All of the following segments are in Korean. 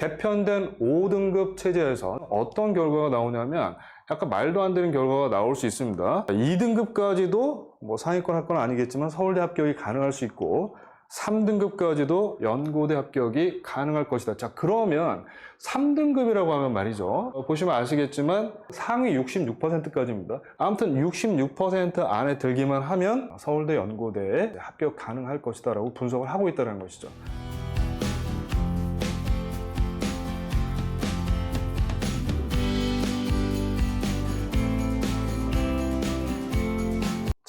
개편된 5등급 체제에서 어떤 결과가 나오냐면 약간 말도 안 되는 결과가 나올 수 있습니다. 2등급까지도 뭐 상위권 학과는 아니겠지만 서울대 합격이 가능할 수 있고 3등급까지도 연고대 합격이 가능할 것이다. 자, 그러면 3등급이라고 하면 말이죠. 어, 보시면 아시겠지만 상위 66%까지입니다. 아무튼 66% 안에 들기만 하면 서울대 연고대에 합격 가능할 것이다라고 분석을 하고 있다는 것이죠.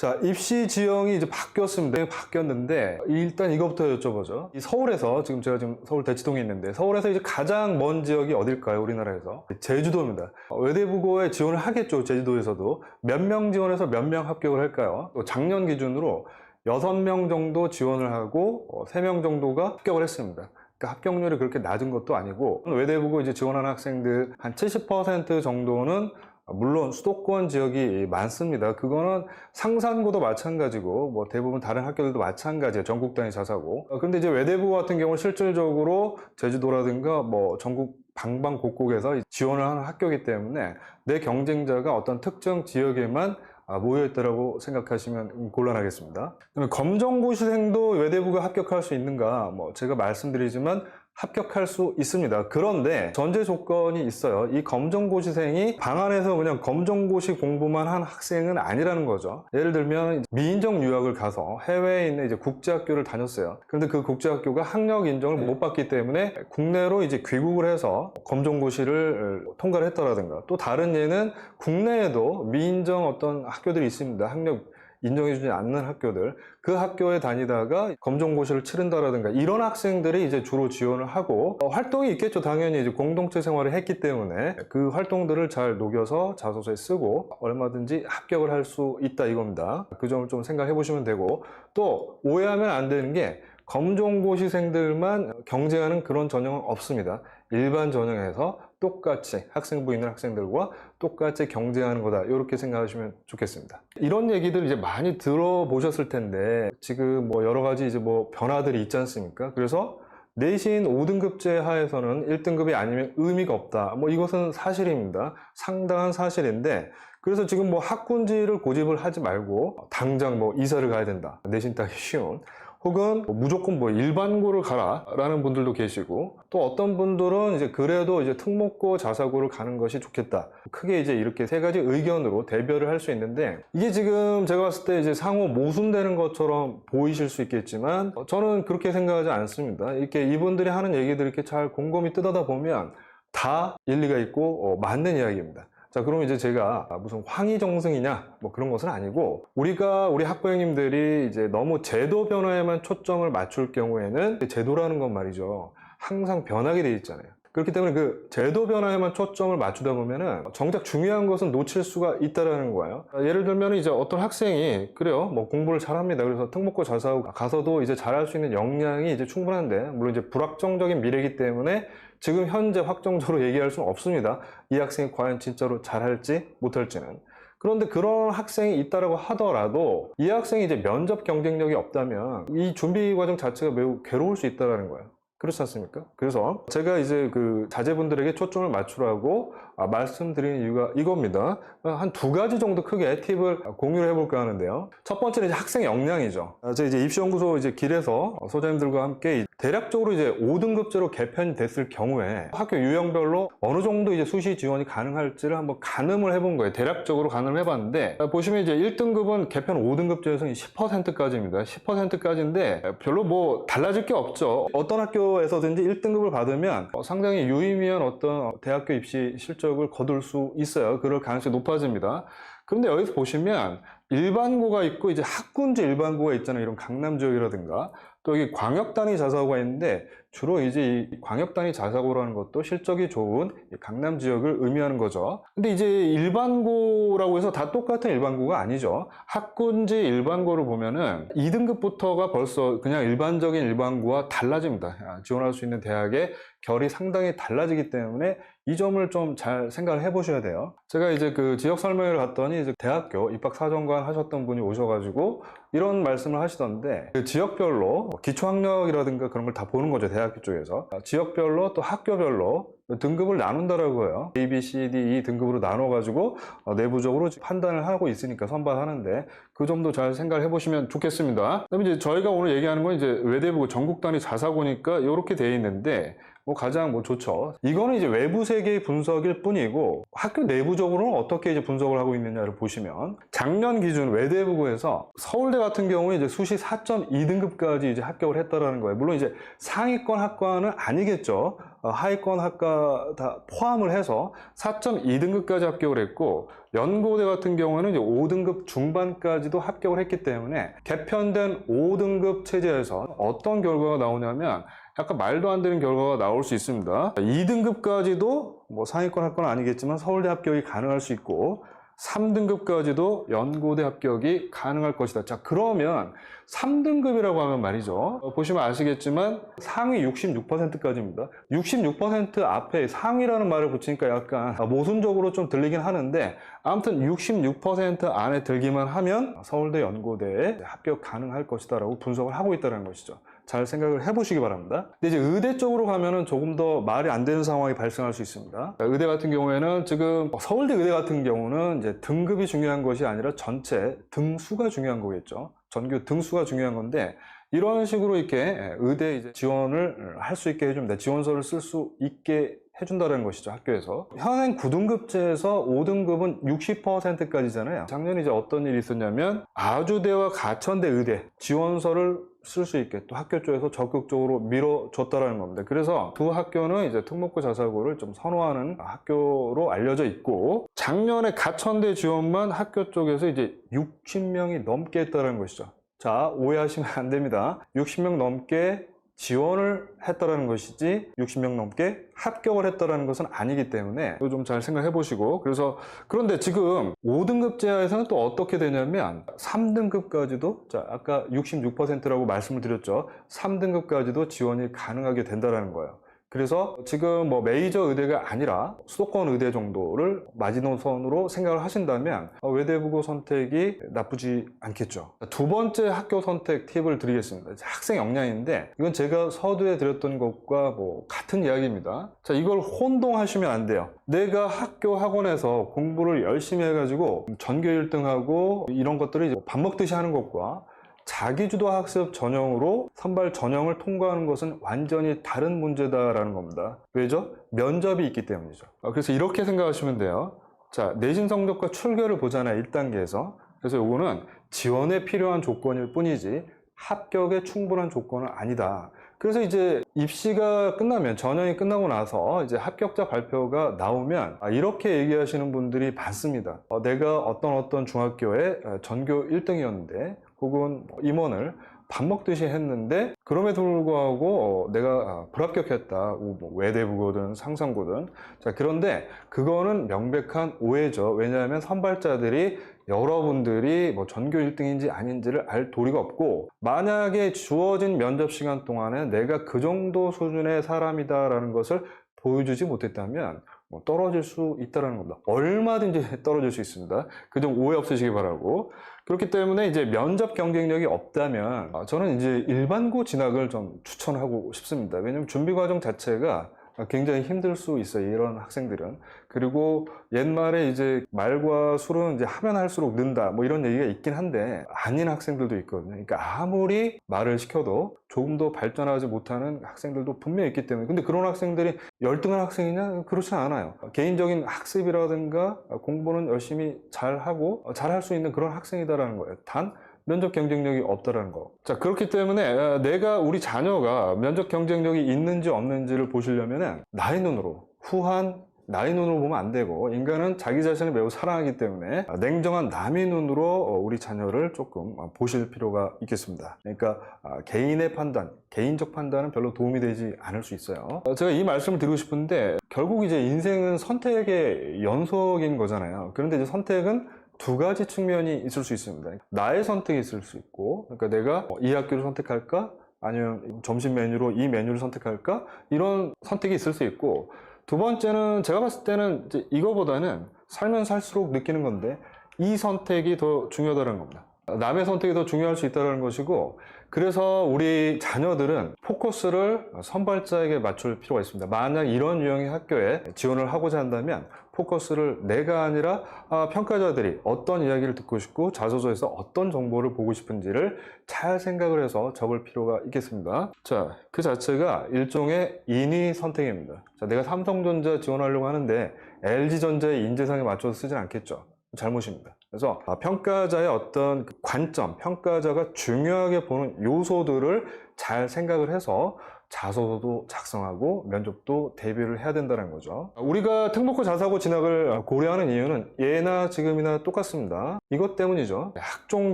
자, 입시 지형이 이제 바뀌었습니다. 바뀌었는데, 일단 이것부터 여쭤보죠. 이 서울에서, 지금 제가 지금 서울 대치동에 있는데, 서울에서 이제 가장 먼 지역이 어딜까요? 우리나라에서. 제주도입니다. 외대부고에 지원을 하겠죠. 제주도에서도. 몇 명 지원해서 몇 명 합격을 할까요? 또 작년 기준으로 6명 정도 지원을 하고, 3명 정도가 합격을 했습니다. 그러니까 합격률이 그렇게 낮은 것도 아니고, 외대부고 이제 지원하는 학생들 한 70% 정도는 물론 수도권 지역이 많습니다. 그거는 상산고도 마찬가지고 뭐 대부분 다른 학교들도 마찬가지예요. 전국 단위 자사고. 어, 그런데 이제 외대부 같은 경우는 실질적으로 제주도라든가 뭐 전국 방방곡곡에서 지원을 하는 학교이기 때문에 내 경쟁자가 어떤 특정 지역에만 아, 모여있다라고 생각하시면 곤란하겠습니다. 검정고시생도 외대부가 합격할 수 있는가? 뭐 제가 말씀드리지만 합격할 수 있습니다. 그런데 전제 조건이 있어요. 이 검정고시생이 방 안에서 그냥 검정고시 공부만 한 학생은 아니라는 거죠. 예를 들면 미인정 유학을 가서 해외에 있는 이제 국제학교를 다녔어요. 그런데 그 국제학교가 학력 인정을 못 받기 때문에 국내로 이제 귀국을 해서 검정고시를 통과를 했더라든가 또 다른 예는 국내에도 미인정 어떤 학교들이 있습니다. 학력 인정해주지 않는 학교들 그 학교에 다니다가 검정고시를 치른다라든가 이런 학생들이 이제 주로 지원을 하고 어, 활동이 있겠죠 당연히 이제 공동체 생활을 했기 때문에 그 활동들을 잘 녹여서 자소서에 쓰고 얼마든지 합격을 할 수 있다 이겁니다 그 점을 좀 생각해 보시면 되고 또 오해하면 안 되는 게 검정고시생들만 경쟁하는 그런 전형은 없습니다. 일반 전형에서 똑같이 학생부 있는 학생들과 똑같이 경쟁하는 거다. 이렇게 생각하시면 좋겠습니다. 이런 얘기들 이제 많이 들어보셨을 텐데 지금 뭐 여러 가지 이제 뭐 변화들이 있지 않습니까? 그래서 내신 5등급제 하에서는 1등급이 아니면 의미가 없다. 뭐 이것은 사실입니다. 상당한 사실인데 그래서 지금 뭐 학군지를 고집을 하지 말고 당장 뭐 이사를 가야 된다. 내신 따기 쉬운. 혹은 뭐 무조건 뭐 일반고를 가라 라는 분들도 계시고 또 어떤 분들은 이제 그래도 이제 특목고 자사고를 가는 것이 좋겠다. 크게 이제 이렇게 세 가지 의견으로 대별을 할 수 있는데 이게 지금 제가 봤을 때 이제 상호 모순되는 것처럼 보이실 수 있겠지만 어, 저는 그렇게 생각하지 않습니다. 이렇게 이분들이 하는 얘기들 이렇게 잘 곰곰이 뜯어다 보면 다 일리가 있고 어, 맞는 이야기입니다 자, 그럼 이제 제가 무슨 황희정승이냐, 뭐 그런 것은 아니고, 우리가, 우리 학부형님들이 이제 너무 제도 변화에만 초점을 맞출 경우에는, 제도라는 건 말이죠. 항상 변하게 돼 있잖아요. 그렇기 때문에 그 제도 변화에만 초점을 맞추다 보면은 정작 중요한 것은 놓칠 수가 있다라는 거예요. 예를 들면 이제 어떤 학생이 그래요, 뭐 공부를 잘합니다. 그래서 특목고 자사고 가서도 이제 잘할 수 있는 역량이 이제 충분한데 물론 이제 불확정적인 미래이기 때문에 지금 현재 확정적으로 얘기할 수는 없습니다. 이 학생이 과연 진짜로 잘할지 못할지는. 그런데 그런 학생이 있다라고 하더라도 이 학생이 이제 면접 경쟁력이 없다면 이 준비 과정 자체가 매우 괴로울 수 있다라는 거예요. 그렇지 않습니까? 그래서 제가 이제 그 자제분들에게 초점을 맞추라고 아, 말씀드리는 이유가 이겁니다. 한 두 가지 정도 크게 팁을 공유를 해볼까 하는데요. 첫 번째는 이제 학생 역량이죠. 아, 저 이제 입시연구소 이제 길에서 소장님들과 함께 대략적으로 이제 5등급제로 개편이 됐을 경우에 학교 유형별로 어느 정도 이제 수시 지원이 가능할지를 한번 가늠을 해본 거예요. 대략적으로 가늠을 해봤는데 보시면 이제 1등급은 개편 5등급제에서는 10%까지입니다. 10%까지인데 별로 뭐 달라질 게 없죠. 어떤 학교에서든지 1등급을 받으면 상당히 유의미한 어떤 대학교 입시 실적을 거둘 수 있어요. 그럴 가능성이 높아집니다. 그런데 여기서 보시면 일반고가 있고 이제 학군제 일반고가 있잖아요. 이런 강남 지역이라든가 또 여기 광역 단위 자사고가 있는데 주로 이제 이 광역 단위 자사고라는 것도 실적이 좋은 이 강남 지역을 의미하는 거죠. 근데 이제 일반고라고 해서 다 똑같은 일반고가 아니죠. 학군제 일반고를 보면은 2등급부터가 벌써 그냥 일반적인 일반고와 달라집니다. 아, 지원할 수 있는 대학의 결이 상당히 달라지기 때문에 이 점을 좀 잘 생각을 해 보셔야 돼요. 제가 이제 그 지역 설명회를 갔더니 이제 대학교 입학 사정관 하셨던 분이 오셔가지고 이런 말씀을 하시던데 그 지역별로 기초학력이라든가 그런 걸 다 보는 거죠. 대학교 쪽에서 아, 지역별로 또 학교별로 등급을 나눈다라고 해요. A, B, C, D, E 등급으로 나눠가지고 어, 내부적으로 판단을 하고 있으니까 선발하는데 그 점도 잘 생각을 해보시면 좋겠습니다. 그다음에 이제 저희가 오늘 얘기하는 건 이제 외대부 전국 단위 자사고니까 이렇게 돼 있는데 뭐 가장 뭐 좋죠. 이거는 이제 외부 세계의 분석일 뿐이고 학교 내부적으로는 어떻게 이제 분석을 하고 있느냐를 보시면 작년 기준 외대부고에서 서울대 같은 경우에 이제 수시 4.2등급까지 이제 합격을 했다라는 거예요. 물론 이제 상위권 학과는 아니겠죠. 어, 하위권 학과 다 포함을 해서 4.2등급까지 합격을 했고 연고대 같은 경우에는 이제 5등급 중반까지도 합격을 했기 때문에 개편된 5등급 체제에서 어떤 결과가 나오냐면 약간 말도 안 되는 결과가 나올 수 있습니다. 2등급까지도 뭐 상위권 학과는 아니겠지만 서울대 합격이 가능할 수 있고 3등급까지도 연고대 합격이 가능할 것이다. 자, 그러면 3등급이라고 하면 말이죠. 어, 보시면 아시겠지만 상위 66%까지입니다. 66% 앞에 상위라는 말을 붙이니까 약간 모순적으로 좀 들리긴 하는데 아무튼 66% 안에 들기만 하면 서울대 연고대에 합격 가능할 것이다라고 분석을 하고 있다는 것이죠. 잘 생각을 해보시기 바랍니다. 근데 이제 의대 쪽으로 가면은 조금 더 말이 안 되는 상황이 발생할 수 있습니다. 의대 같은 경우에는 지금 서울대 의대 같은 경우는 이제 등급이 중요한 것이 아니라 전체 등수가 중요한 거겠죠. 전교 등수가 중요한 건데 이런 식으로 이렇게 의대 이제 지원을 할 수 있게 해줍니다. 지원서를 쓸 수 있게 해준다는 것이죠, 학교에서. 현행 9등급제에서 5등급은 60%까지잖아요. 작년에 이제 어떤 일이 있었냐면, 아주대와 가천대 의대 지원서를 쓸 수 있게 또 학교 쪽에서 적극적으로 밀어줬다라는 겁니다. 그래서 두 학교는 이제 특목고 자사고를 좀 선호하는 학교로 알려져 있고, 작년에 가천대 지원만 학교 쪽에서 이제 60명이 넘게 했다는 것이죠. 자, 오해하시면 안 됩니다. 60명 넘게 지원을 했다라는 것이지 60명 넘게 합격을 했다라는 것은 아니기 때문에 좀 잘 생각해 보시고 그래서 그런데 지금 5등급 제하에서는 또 어떻게 되냐면 3등급까지도 자 아까 66%라고 말씀을 드렸죠. 3등급까지도 지원이 가능하게 된다라는 거예요 그래서 지금 뭐 메이저 의대가 아니라 수도권 의대 정도를 마지노선으로 생각을 하신다면 어, 외대부고 선택이 나쁘지 않겠죠. 두 번째 학교 선택 팁을 드리겠습니다. 학생 역량인데 이건 제가 서두에 드렸던 것과 뭐 같은 이야기입니다. 자, 이걸 혼동하시면 안 돼요. 내가 학교 학원에서 공부를 열심히 해가지고 전교 1등하고 이런 것들을 밥 먹듯이 하는 것과 자기주도 학습 전형으로 선발 전형을 통과하는 것은 완전히 다른 문제다라는 겁니다. 왜죠? 면접이 있기 때문이죠. 아, 그래서 이렇게 생각하시면 돼요. 자, 내신 성적과 출결을 보잖아요. 1단계에서. 그래서 요거는 지원에 필요한 조건일 뿐이지 합격에 충분한 조건은 아니다. 그래서 이제 입시가 끝나면 전형이 끝나고 나서 이제 합격자 발표가 나오면 아, 이렇게 얘기하시는 분들이 많습니다. 어, 내가 어떤 어떤 중학교에 어, 전교 1등이었는데 혹은 뭐 임원을 밥 먹듯이 했는데 그럼에도 불구하고 어, 내가 아, 불합격했다. 뭐 외대부고든 상상고든. 자 그런데 그거는 명백한 오해죠. 왜냐하면 선발자들이 여러분들이 뭐 전교 1등인지 아닌지를 알 도리가 없고 만약에 주어진 면접 시간 동안에 내가 그 정도 수준의 사람이다 라는 것을 보여주지 못했다면 뭐 떨어질 수 있다는 겁니다. 얼마든지 떨어질 수 있습니다. 그 점 오해 없으시기 바라고. 그렇기 때문에 이제 면접 경쟁력이 없다면 어, 저는 이제 일반고 진학을 좀 추천하고 싶습니다. 왜냐하면 준비 과정 자체가 굉장히 힘들 수 있어요. 이런 학생들은. 그리고 옛말에 이제 말과 술은 이제 하면 할수록 는다. 뭐 이런 얘기가 있긴 한데 아닌 학생들도 있거든요. 그러니까 아무리 말을 시켜도 조금 더 발전하지 못하는 학생들도 분명히 있기 때문에. 근데 그런 학생들이 열등한 학생이냐? 그렇지 않아요. 개인적인 학습이라든가 공부는 열심히 잘하고 잘할 수 있는 그런 학생이다라는 거예요. 단 면접 경쟁력이 없다라는 거. 자, 그렇기 때문에 어, 내가 우리 자녀가 면접 경쟁력이 있는지 없는지를 보시려면 나의 눈으로 후한 나의 눈으로 보면 안 되고 인간은 자기 자신을 매우 사랑하기 때문에 냉정한 남의 눈으로 어, 우리 자녀를 조금 어, 보실 필요가 있겠습니다. 그러니까 아, 개인의 판단, 개인적 판단은 별로 도움이 되지 않을 수 있어요. 어, 제가 이 말씀을 드리고 싶은데 결국 이제 인생은 선택의 연속인 거잖아요. 그런데 이제 선택은 두 가지 측면이 있을 수 있습니다. 나의 선택이 있을 수 있고, 그러니까 내가 이 학교를 선택할까? 아니면 점심 메뉴로 이 메뉴를 선택할까? 이런 선택이 있을 수 있고, 두 번째는 제가 봤을 때는 이거보다는 살면 살수록 느끼는 건데, 이 선택이 더 중요하다는 겁니다. 남의 선택이 더 중요할 수 있다는 것이고 그래서 우리 자녀들은 포커스를 선발자에게 맞출 필요가 있습니다. 만약 이런 유형의 학교에 지원을 하고자 한다면 포커스를 내가 아니라 아, 평가자들이 어떤 이야기를 듣고 싶고 자소서에서 어떤 정보를 보고 싶은지를 잘 생각을 해서 적을 필요가 있겠습니다. 자, 그 자체가 일종의 인위 선택입니다. 자, 내가 삼성전자 지원하려고 하는데 LG전자의 인재상에 맞춰서 쓰진 않겠죠. 잘못입니다. 그래서 아, 평가자의 어떤 그 관점, 평가자가 중요하게 보는 요소들을 잘 생각을 해서 자소서도 작성하고 면접도 대비를 해야 된다는 거죠. 우리가 특목고 자사고 진학을 고려하는 이유는 예나 지금이나 똑같습니다. 이것 때문이죠. 학종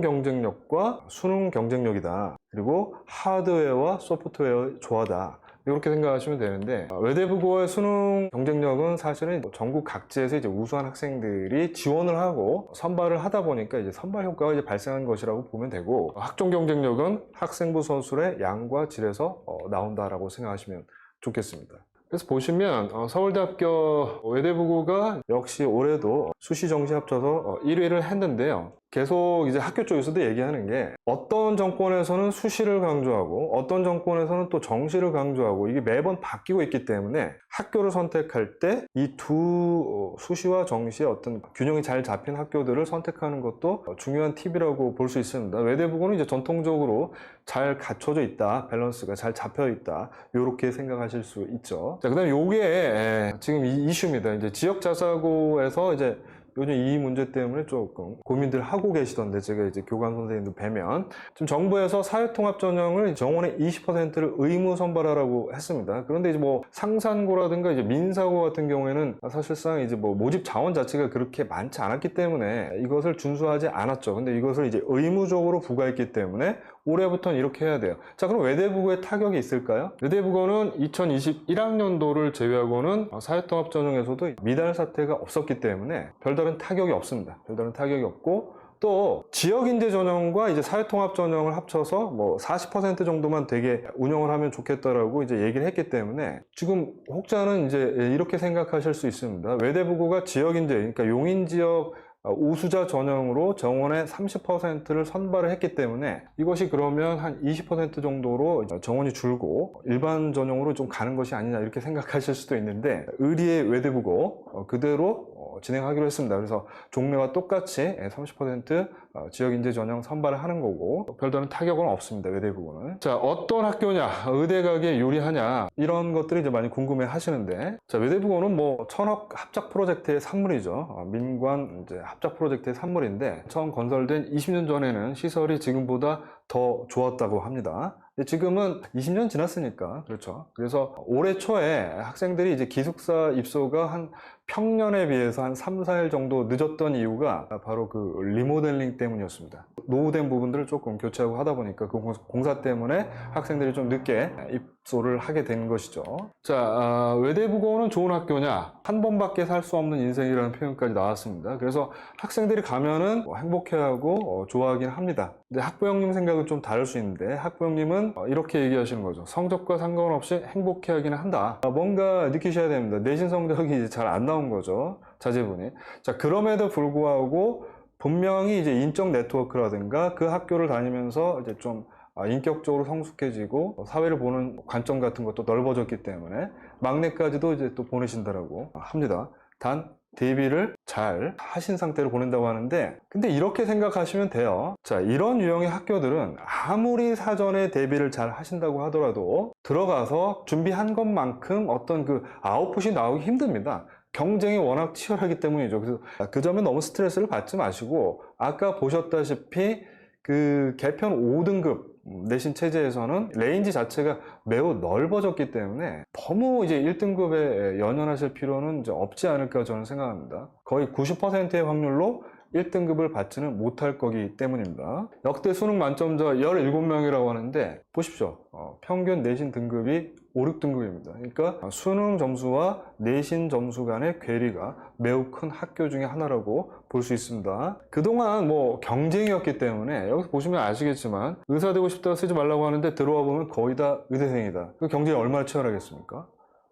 경쟁력과 수능 경쟁력이다. 그리고 하드웨어와 소프트웨어의 조화다. 이렇게 생각하시면 되는데 외대부고의 수능 경쟁력은 사실은 전국 각지에서 이제 우수한 학생들이 지원을 하고 선발을 하다 보니까 이제 선발 효과가 이제 발생한 것이라고 보면 되고 학종 경쟁력은 학생부 선수의 양과 질에서 어, 나온다라고 생각하시면 좋겠습니다. 그래서 보시면 어, 서울대학교 외대부고가 역시 올해도 수시 정시 합쳐서 1위를 했는데요. 계속 이제 학교 쪽에서도 얘기하는 게 어떤 정권에서는 수시를 강조하고 어떤 정권에서는 또 정시를 강조하고 이게 매번 바뀌고 있기 때문에 학교를 선택할 때 이 두 수시와 정시의 어떤 균형이 잘 잡힌 학교들을 선택하는 것도 중요한 팁이라고 볼 수 있습니다. 외대부고는 이제 전통적으로 잘 갖춰져 있다, 밸런스가 잘 잡혀 있다, 이렇게 생각하실 수 있죠. 자, 그다음에 요게 예, 지금 이 이슈입니다. 이제 지역 자사고에서 이제 요즘 이 문제 때문에 조금 고민들 하고 계시던데 제가 이제 교관 선생님들 뵈면 지금 정부에서 사회통합 전형을 정원의 20%를 의무 선발하라고 했습니다. 그런데 이제 뭐 상산고라든가 이제 민사고 같은 경우에는 사실상 이제 뭐 모집 자원 자체가 그렇게 많지 않았기 때문에 이것을 준수하지 않았죠. 근데 이것을 이제 의무적으로 부과했기 때문에 올해부터는 이렇게 해야 돼요. 자, 그럼 외대부고에 타격이 있을까요? 외대부고는 2021학년도를 제외하고는 사회통합 전형에서도 미달 사태가 없었기 때문에 별다른 타격이 없습니다. 별다른 타격이 없고 또 지역인재 전형과 이제 사회통합 전형을 합쳐서 뭐 40% 정도만 되게 운영을 하면 좋겠다라고 이제 얘기를 했기 때문에 지금 혹자는 이제 이렇게 생각하실 수 있습니다. 외대부고가 지역인재, 그러니까 용인 지역 어, 우수자 전형으로 정원의 30%를 선발을 했기 때문에 이것이 그러면 한 20% 정도로 정원이 줄고 일반 전형으로 좀 가는 것이 아니냐 이렇게 생각하실 수도 있는데 의리의 외대부고 어, 그대로 어, 진행하기로 했습니다. 그래서 종래와 똑같이 30% 지역 인재 전형 선발을 하는 거고 별다른 타격은 없습니다. 외대부고는. 자 어떤 학교냐, 의대 가기에 유리하냐 이런 것들이 이제 많이 궁금해 하시는데 자 외대부고는 뭐 천억 합작 프로젝트의 산물이죠. 어, 민관 이제 합작 프로젝트의 산물인데 처음 건설된 20년 전에는 시설이 지금보다 더 좋았다고 합니다. 지금은 20년 지났으니까 그렇죠. 그래서 올해 초에 학생들이 이제 기숙사 입소가 한 평년에 비해서 한 3, 4일 정도 늦었던 이유가 바로 그 리모델링 때문이었습니다. 노후된 부분들을 조금 교체하고 하다 보니까 그 공사 때문에 학생들이 좀 늦게 입소를 하게 된 것이죠. 자, 아, 외대부고는 좋은 학교냐? 한 번밖에 살 수 없는 인생이라는 표현까지 나왔습니다. 그래서 학생들이 가면은 뭐 행복해하고 어, 좋아하긴 합니다. 근데 학부 형님 생각은 좀 다를 수 있는데 학부 형님은 어, 이렇게 얘기하시는 거죠. 성적과 상관없이 행복해하기는 한다. 아, 뭔가 느끼셔야 됩니다. 내신 성적이 잘 안 나온 거죠. 자제분이. 자, 그럼에도 불구하고 분명히 이제 인적 네트워크라든가 그 학교를 다니면서 이제 좀 아, 인격적으로 성숙해지고 사회를 보는 관점 같은 것도 넓어졌기 때문에 막내까지도 이제 또 보내신다라고 합니다. 단 대비를 잘 하신 상태로 보낸다고 하는데 근데 이렇게 생각하시면 돼요 자 이런 유형의 학교들은 아무리 사전에 대비를 잘 하신다고 하더라도 들어가서 준비한 것만큼 어떤 그 아웃풋이 나오기 힘듭니다 경쟁이 워낙 치열하기 때문이죠 그래서 그 점에 너무 스트레스를 받지 마시고 아까 보셨다시피 그 개편 5등급 내신 체제에서는 레인지 자체가 매우 넓어졌기 때문에 너무 이제 1등급에 연연하실 필요는 없지 않을까 저는 생각합니다. 거의 90%의 확률로 1등급을 받지는 못할 거기 때문입니다. 역대 수능 만점자 17명이라고 하는데 보십시오. 어, 평균 내신 등급이 5, 6등급입니다. 그러니까 수능 점수와 내신 점수 간의 괴리가 매우 큰 학교 중에 하나라고 볼 수 있습니다. 그동안 뭐 경쟁이었기 때문에 여기서 보시면 아시겠지만 의사 되고 싶다고 쓰지 말라고 하는데 들어와 보면 거의 다 의대생이다. 그 경쟁이 얼마나 치열하겠습니까?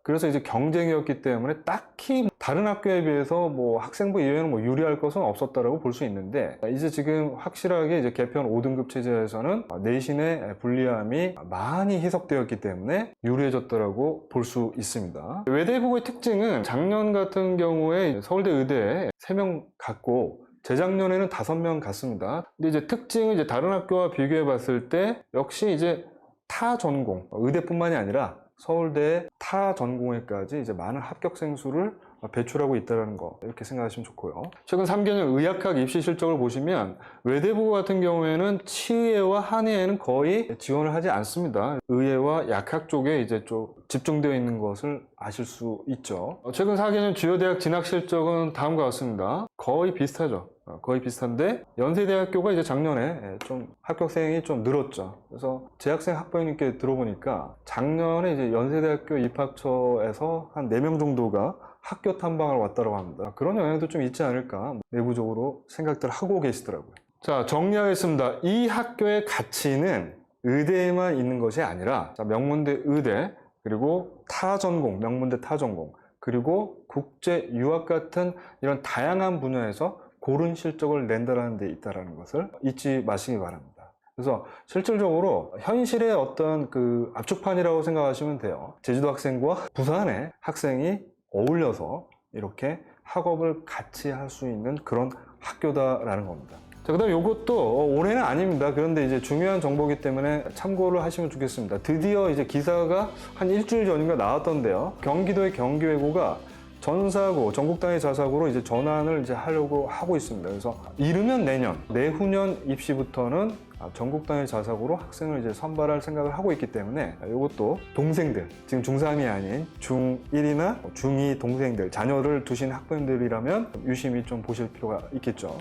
그래서 이제 경쟁이었기 때문에 딱히 다른 학교에 비해서 뭐 학생부 이외에는 뭐 유리할 것은 없었다라고 볼 수 있는데 이제 지금 확실하게 이제 개편 5등급 체제에서는 내신의 불리함이 많이 희석되었기 때문에 유리해졌다라고 볼 수 있습니다. 외대부의 특징은 작년 같은 경우에 서울대 의대에 3명 갔고 재작년에는 5명 갔습니다. 근데 이제 특징은 이제 다른 학교와 비교해 봤을 때 역시 이제 타 전공, 의대뿐만이 아니라 서울대 타 전공에까지 이제 많은 합격생 수를 배출하고 있다는 거 이렇게 생각하시면 좋고요. 최근 3개년 의학학 입시 실적을 보시면 외대부 같은 경우에는 치의와 한의에는 거의 지원을 하지 않습니다. 의예와 약학 쪽에 이제 좀 집중되어 있는 것을 아실 수 있죠. 최근 4개년 주요 대학 진학 실적은 다음과 같습니다. 거의 비슷하죠. 어, 거의 비슷한데 연세대학교가 이제 작년에 좀 합격생이 좀 늘었죠. 그래서 재학생 학부모님께 들어보니까 작년에 이제 연세대학교 입학처에서 한 4명 정도가 학교 탐방을 왔다고 합니다. 그런 영향도 좀 있지 않을까 내부적으로 생각들 하고 계시더라고요. 자, 정리하겠습니다. 이 학교의 가치는 의대에만 있는 것이 아니라 자, 명문대 의대 그리고 타전공, 명문대 타전공 그리고 국제 유학 같은 이런 다양한 분야에서 고른 실적을 낸다는 데 있다는 것을 잊지 마시기 바랍니다. 그래서 실질적으로 현실의 어떤 그 압축판이라고 생각하시면 돼요. 제주도 학생과 부산의 학생이 어울려서 이렇게 학업을 같이 할 수 있는 그런 학교다라는 겁니다. 자, 그 다음 이것도 어, 올해는 아닙니다. 그런데 이제 중요한 정보이기 때문에 참고를 하시면 좋겠습니다. 드디어 이제 기사가 한 일주일 전인가 나왔던데요. 경기도의 경기외고가 전사고, 전국단위 자사고로 이제 전환을 이제 하려고 하고 있습니다. 그래서 이르면 내년, 내후년 입시부터는 아, 전국 단위 자사고로 학생을 이제 선발할 생각을 하고 있기 때문에 이것도 동생들, 지금 중3이 아닌 중1이나 중2 동생들, 자녀를 두신 학부모들이라면 유심히 좀 보실 필요가 있겠죠.